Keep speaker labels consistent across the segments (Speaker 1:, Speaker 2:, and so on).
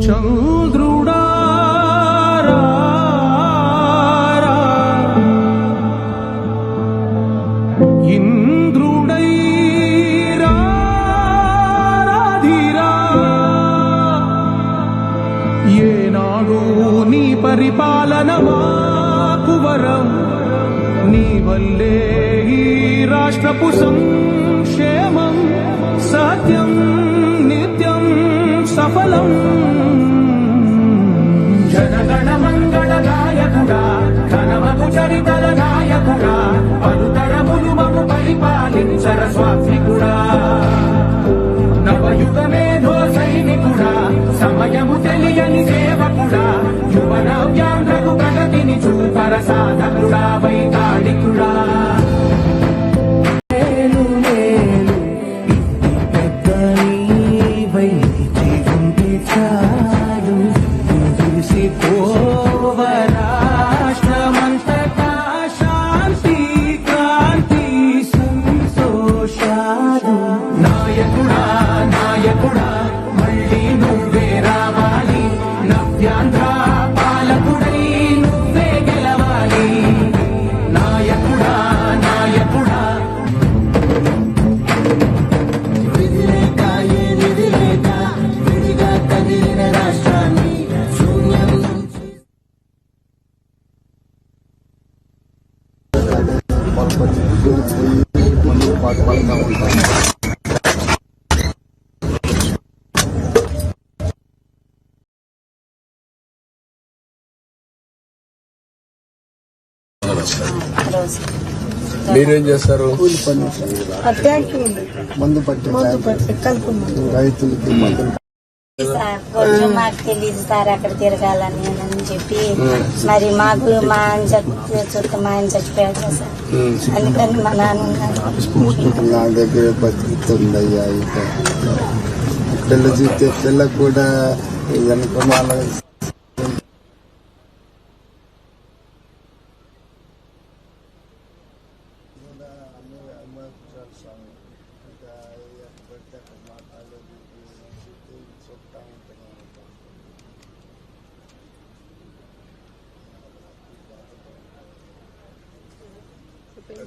Speaker 1: chẳng వరం నీ వల్లే ఈ రాష్ట్రపు సంక్షేమం
Speaker 2: మీరేం చేస్తారు? మందు పట్టి రైతులకి మందులు
Speaker 3: కొంచెం మాకు తెలియదు సార్ అక్కడ తిరగాలని అని చెప్పి. మరి మాకు మా ఆయన చుట్టూ మా ఆయన చచ్చిపోయాడు కదా సార్. అందుకని మా నాన్న ఉన్నారు
Speaker 2: నా దగ్గర బతుకుతుందయ్యా ఇక. పిల్ల చూస్తే పిల్లకు కూడా వెనక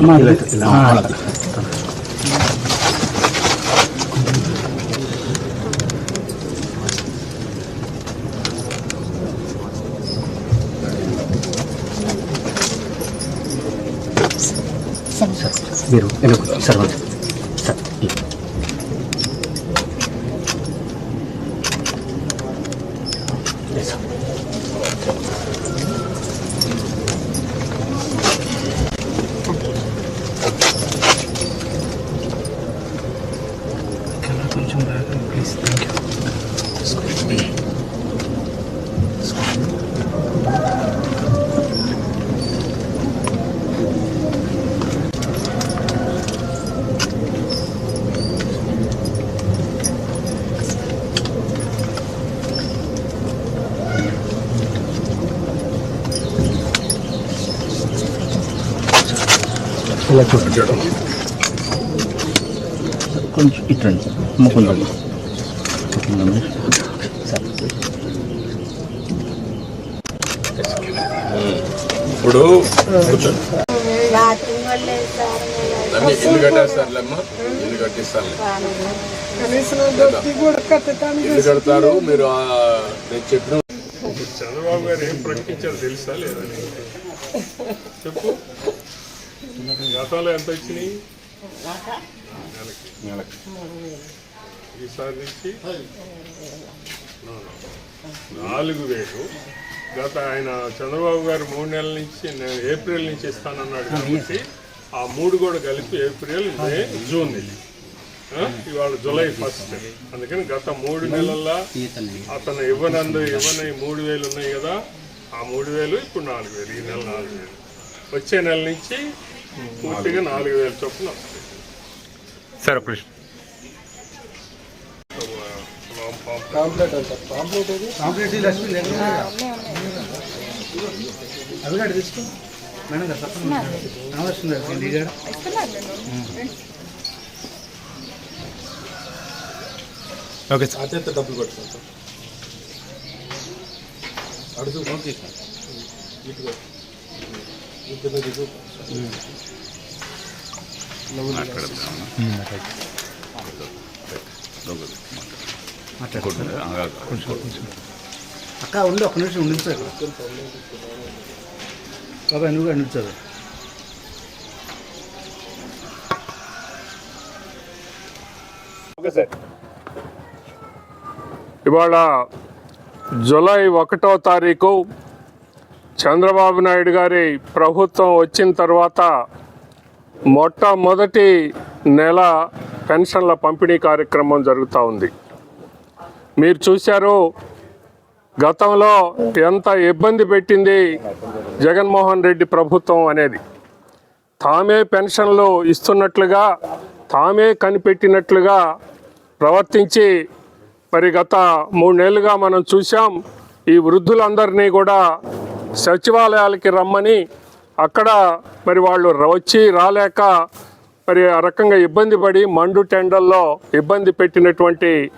Speaker 4: అమ్మ
Speaker 5: కొంచెం కొంచెం సార్
Speaker 6: ఇప్పుడు
Speaker 3: బాత్రూమ్ కూడా లేదు సార్
Speaker 6: అన్ని ఇల్లు కట్టేస్తారులేమ్మా ఇల్లు కట్టిస్తాను ఇల్లు కడతారు మీరు ఆ, నేను చెప్పిన
Speaker 7: చంద్రబాబు గారు ఏం ప్రకటించారు తెలుసా లేదా నీకు? చెప్పు గతంలో ఎంత వచ్చినాయి? నెలకి. ఈసారి నుంచి? నాలుగు వేలు. గత ఆయన చంద్రబాబు గారు మూడు నెలల నుంచి నేను ఏప్రిల్ నుంచి ఇస్తానన్నాడు కాబట్టి ఆ మూడు కూడా కలిపి ఏప్రిల్ మే జూన్? ఇవాళ జూలై ఫస్ట్. అందుకని గత మూడు నెలల్లో అతను ఇవ్వనందు ఇవ్వని మూడు వేలు ఉన్నాయి కదా. ఆ మూడు వేలు ఇప్పుడు నాలుగు వేలు ఈ నెల నాలుగు వేలు. వచ్చే నెల నుంచి పూర్తిగా నాలుగు వేలు చొప్పున.
Speaker 8: సార్ నిమిషం.
Speaker 2: పాంప్లెట్ అంట. పాంప్లెట్ ఏది?
Speaker 5: అవి కూడా తీసుకో. మేడం గారు తప్పకుండా వస్తుంది రెడ్డి గారు
Speaker 8: ఓకే సార్.
Speaker 2: అత్యంత డబ్బులు పట్టుకోండి సార్. అడుగు దిగు
Speaker 5: అక్క ఉండు ఒక్క నిమిషం ఉండించు ఇక్కడ బాబాయ్ నువ్వు కూడా నిల్చోదు
Speaker 7: ఇవాళ జూలై ఒకటో తారీఖు చంద్రబాబు నాయుడు గారి ప్రభుత్వం వచ్చిన తర్వాత మొట్టమొదటి నెల పెన్షన్ల పంపిణీ కార్యక్రమం జరుగుతూ ఉంది. మీరు చూశారు గతంలో ఎంత ఇబ్బంది పెట్టింది జగన్మోహన్ రెడ్డి ప్రభుత్వం అనేది. తామే పెన్షన్లు ఇస్తున్నట్లుగా తామే కనిపెట్టినట్లుగా ప్రవర్తించి మరి గత మూడు నెలలుగా మనం చూసాం ఈ వృద్ధులందరినీ కూడా సచివాలయాలకి రమ్మని అక్కడ మరి వాళ్ళు వచ్చి రాలేక మరి ఆ రకంగా ఇబ్బంది పడి మండు టెండల్లో ఇబ్బంది పెట్టినటువంటి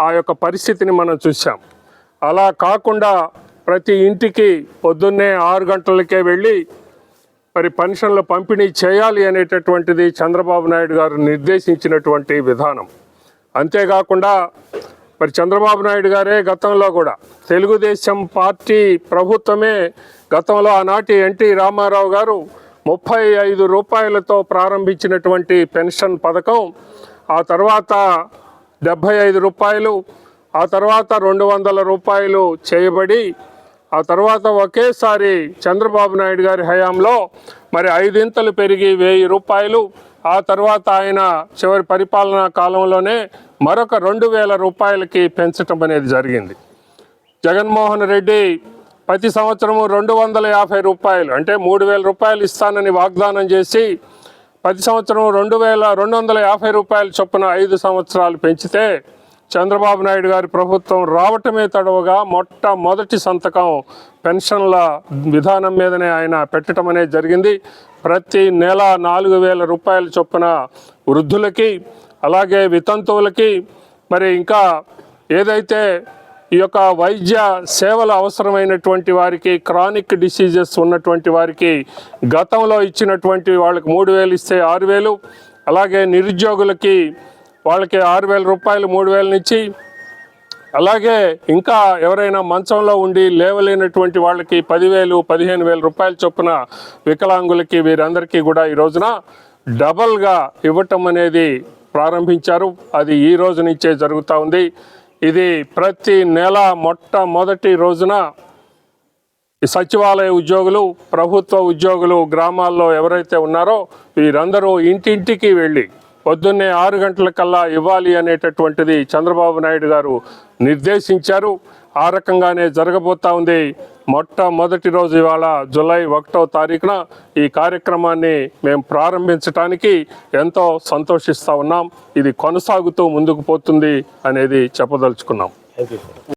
Speaker 7: ఆ యొక్క పరిస్థితిని మనం చూసాం అలా కాకుండా ప్రతి ఇంటికి పొద్దున్నే ఆరు గంటలకే వెళ్ళి మరి పెన్షన్లు పంపిణీ చేయాలి అనేటటువంటిది చంద్రబాబు నాయుడు గారు నిర్దేశించినటువంటి విధానం. అంతేకాకుండా మరి చంద్రబాబు నాయుడు గారే గతంలో కూడా తెలుగుదేశం పార్టీ ప్రభుత్వమే గతంలో ఆనాటి ఎన్టీ రామారావు గారు ముప్పై ఐదు రూపాయలతో ప్రారంభించినటువంటి పెన్షన్ పథకం ఆ తర్వాత డెబ్భై ఐదు రూపాయలు ఆ తర్వాత రెండు వందల రూపాయలు చేయబడి ఆ తర్వాత ఒకేసారి చంద్రబాబు నాయుడు గారి హయాంలో మరి ఐదింతలు పెరిగి వెయ్యి రూపాయలు ఆ తర్వాత ఆయన చివరి పరిపాలనా కాలంలోనే మరొక రెండు వేల రూపాయలకి పెంచటం అనేది జరిగింది. జగన్మోహన్ రెడ్డి ప్రతి సంవత్సరము రెండు వందల యాభై రూపాయలు అంటే మూడు వేల రూపాయలు ఇస్తానని వాగ్దానం చేసి ప్రతి సంవత్సరం రెండు వేల రెండు వందల యాభై రూపాయల చొప్పున ఐదు సంవత్సరాలు పెంచితే చంద్రబాబు నాయుడు గారి ప్రభుత్వం రావటమే తడవగా మొట్టమొదటి సంతకం పెన్షన్ల విధానం మీదనే ఆయన పెట్టడం అనేది జరిగింది. ప్రతి నెల నాలుగు వేల రూపాయల చొప్పున వృద్ధులకి అలాగే వితంతువులకి మరి ఇంకా ఏదైతే ఈ యొక్క వైద్య సేవలు అవసరమైనటువంటి వారికి క్రానిక్ డిసీజెస్ ఉన్నటువంటి వారికి గతంలో ఇచ్చినటువంటి వాళ్ళకి మూడు వేలు ఇస్తే ఆరు వేలు అలాగే నిరుద్యోగులకి వాళ్ళకి ఆరు వేల రూపాయలు మూడు వేల నుంచి అలాగే ఇంకా ఎవరైనా మంచంలో ఉండి లేవలేనటువంటి వాళ్ళకి పదివేలు పదిహేను వేల రూపాయల చొప్పున వికలాంగులకి వీరందరికీ కూడా ఈ రోజున డబల్గా ఇవ్వటం అనేది ప్రారంభించారు. అది ఈ రోజు నుంచే జరుగుతూ ఉంది. ఇది ప్రతి నెల మొట్టమొదటి రోజున సచివాలయ ఉద్యోగులు ప్రభుత్వ ఉద్యోగులు గ్రామాల్లో ఎవరైతే ఉన్నారో వీరందరూ ఇంటింటికి వెళ్ళి పొద్దున్నే ఆరు గంటలకల్లా ఇవ్వాలి అనేటటువంటిది చంద్రబాబు నాయుడు గారు నిర్దేశించారు. ఆ రకంగానే జరగబోతా ఉంది. మొట్టమొదటి రోజు ఇవాళ జూలై ఒకటో తారీఖున ఈ కార్యక్రమాన్ని మేము ప్రారంభించడానికి ఎంతో సంతోషిస్తూ ఉన్నాం. ఇది కొనసాగుతూ ముందుకు పోతుంది అనేది చెప్పదలుచుకున్నాం.